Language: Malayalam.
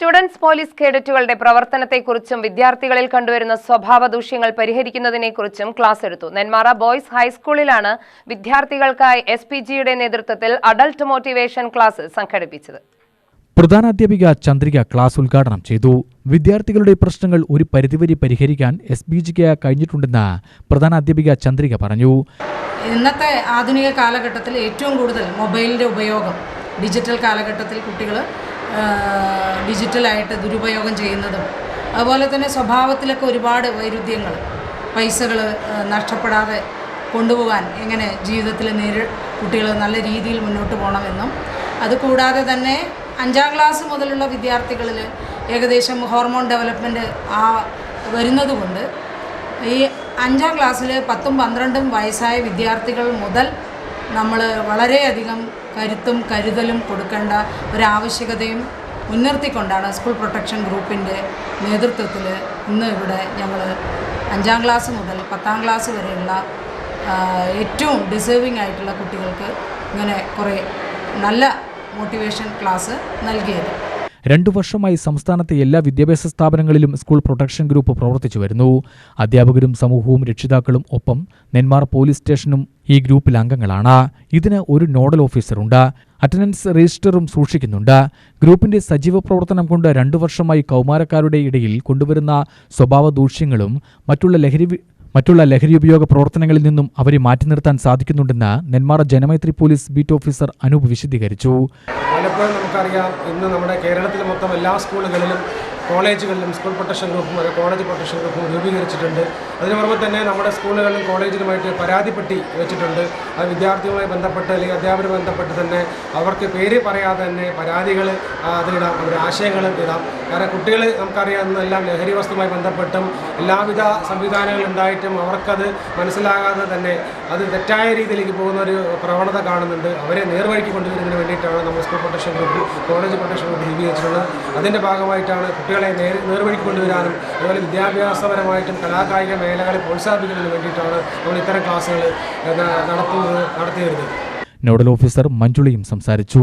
സ്റ്റുഡൻസ് പോലീസ് കേഡറ്റുകളുടെ പ്രവർത്തനത്തെക്കുറിച്ചും വിദ്യാർത്ഥികളിൽ കണ്ടുവരുന്ന സ്വഭാവ ദൂഷ്യങ്ങൾ പരിഹരിക്കുന്നതിനെക്കുറിച്ചും ക്ലാസ് എടുത്തു. നെന്മാറ ബോയ്സ് ഹൈസ്കൂളിലാണ് വിദ്യാർത്ഥികൾക്കായി എസ് പി ജിയുടെ നേതൃത്വത്തിൽ അഡൽട്ട് മോട്ടിവേഷൻ ക്ലാസ് സംഘടിപ്പിച്ചത്. പ്രധാനാധ്യാപിക ചന്ദ്രിക ക്ലാസ് ഉദ്ഘാടനം ചെയ്തു. വിദ്യാർത്ഥികളുടെ പ്രശ്നങ്ങൾ ഒരു പരിധിവരെ പരിഹരിക്കാൻ എസ് ബി ജിക്ക് കഴിഞ്ഞിട്ടുണ്ടെന്ന് പ്രധാനാധ്യാപിക ചന്ദ്രിക പറഞ്ഞു. ഇന്നത്തെ ആധുനിക കാലഘട്ടത്തിൽ ഏറ്റവും കൂടുതൽ മൊബൈലിന്റെ ഉപയോഗം ഡിജിറ്റൽ കാലഘട്ടത്തിൽ കുട്ടികൾ ഡിജിറ്റലായിട്ട് ദുരുപയോഗം ചെയ്യുന്നതും അതുപോലെ തന്നെ സ്വഭാവത്തിലൊക്കെ ഒരുപാട് വൈരുദ്ധ്യങ്ങൾ പൈസകൾ നഷ്ടപ്പെടാതെ കൊണ്ടുപോകാൻ എങ്ങനെ ജീവിതത്തിൽ നേരി കുട്ടികൾ നല്ല രീതിയിൽ മുന്നോട്ട് പോകണമെന്നും അതുകൂടാതെ തന്നെ അഞ്ചാം ക്ലാസ് മുതലുള്ള വിദ്യാർത്ഥികളിൽ ഏകദേശം ഹോർമോൺ ഡെവലപ്മെന്റ് ആ വരുന്നതുകൊണ്ട് ഈ അഞ്ചാം ക്ലാസ്സിൽ പത്തും പന്ത്രണ്ടും വയസ്സായ വിദ്യാർത്ഥികൾ മുതൽ നമ്മൾ വളരെയധികം കരുത്തും കരുതലും കൊടുക്കേണ്ട ഒരാവശ്യകതയും മുൻനിർത്തിക്കൊണ്ടാണ് സ്കൂൾ പ്രൊട്ടക്ഷൻ ഗ്രൂപ്പിന്റെ നേതൃത്വത്തിൽ ഇന്ന് ഇവിടെ ഞങ്ങൾ അഞ്ചാം ക്ലാസ് മുതൽ പത്താം ക്ലാസ് വരെയുള്ള ഏറ്റവും ഡിസേർവിംഗ് ആയിട്ടുള്ള കുട്ടികൾക്ക് ഇങ്ങനെ കുറേ നല്ല മോട്ടിവേഷൻ ക്ലാസ് നൽകിയത്. രണ്ടു വർഷമായി സംസ്ഥാനത്തെ എല്ലാ വിദ്യാഭ്യാസ സ്ഥാപനങ്ങളിലും സ്കൂൾ പ്രൊട്ടക്ഷൻ ഗ്രൂപ്പ് പ്രവർത്തിച്ചു വരുന്നു. അധ്യാപകരും സമൂഹവും രക്ഷിതാക്കളും ഒപ്പം നെന്മാർ പോലീസ് സ്റ്റേഷനും ഈ ഗ്രൂപ്പിൽ അംഗങ്ങളാണ്. ഇതിന് ഒരു നോഡൽ ഓഫീസറുണ്ട് അറ്റൻഡൻസ് രജിസ്റ്ററും സൂക്ഷിക്കുന്നുണ്ട്. ഗ്രൂപ്പിന്റെ സജീവ പ്രവർത്തനം കൊണ്ട് രണ്ടു വർഷമായി കൗമാരക്കാരുടെ ഇടയിൽ കൊണ്ടുവരുന്ന സ്വഭാവ ദൂഷ്യങ്ങളും മറ്റുള്ള ലഹരി മറ്റുള്ള ലഹരി ഉപയോഗ പ്രവർത്തനങ്ങളിൽ നിന്നും അവരെ മാറ്റി നിർത്താൻ സാധിക്കുന്നുണ്ടെന്ന് Nenmara Janamaithri police beat officer Anoop വിശദീകരിച്ചു. പലപ്പോഴും നമുക്കറിയാം ഇന്ന് നമ്മുടെ കേരളത്തിലെ മൊത്തം എല്ലാ സ്കൂളുകളിലും കോളേജുകളിലും സ്കൂൾ പ്രൊട്ടക്ഷൻ ഗ്രൂപ്പും ഒരു കോളേജ് പ്രൊട്ടക്ഷൻ ഗ്രൂപ്പും രൂപീകരിച്ചിട്ടുണ്ട്. അതിന് പുറമെ തന്നെ നമ്മുടെ സ്കൂളുകളിലും കോളേജിലുമായിട്ട് പരാതിപ്പെട്ടി വെച്ചിട്ടുണ്ട്. അത് വിദ്യാർത്ഥികളുമായി ബന്ധപ്പെട്ട് അല്ലെങ്കിൽ അധ്യാപകരുമായി ബന്ധപ്പെട്ട് തന്നെ അവർക്ക് പേര് പറയാതെ തന്നെ പരാതികൾ അതിലിടാം അവരുടെ ആശയങ്ങൾ ഇടാം. കാരണം കുട്ടികൾ നമുക്കറിയാവുന്നതെല്ലാം ലഹരി വസ്തുമായി ബന്ധപ്പെട്ടും എല്ലാവിധ സംവിധാനങ്ങൾ ഉണ്ടായിട്ടും അവർക്കത് മനസ്സിലാകാതെ തന്നെ അത് തെറ്റായ രീതിയിലേക്ക് പോകുന്ന ഒരു പ്രവണത കാണുന്നുണ്ട്. അവരെ നേർവഴിക്ക് കൊണ്ടുവരുന്നതിന് വേണ്ടിയിട്ടാണ് നമ്മൾ school protection group college protection group രൂപീകരിച്ചിട്ടുള്ളത്. അതിന്റെ ഭാഗമായിട്ടാണ് കുട്ടികളെ നേർ നേർവഴിക്ക് കൊണ്ടുവരാനും അതുപോലെ വിദ്യാഭ്യാസപരമായിട്ടും കലാകായിക മേഖലകളെ പ്രോത്സാഹിപ്പിക്കുന്നതിന് വേണ്ടിയിട്ടാണ് നമ്മൾ ഇത്തരം ക്ലാസ്സുകൾ നടത്തുന്നത് നടത്തി വരുന്നത് നോഡൽ ഓഫീസർ മഞ്ജുളിയും സംസാരിച്ചു.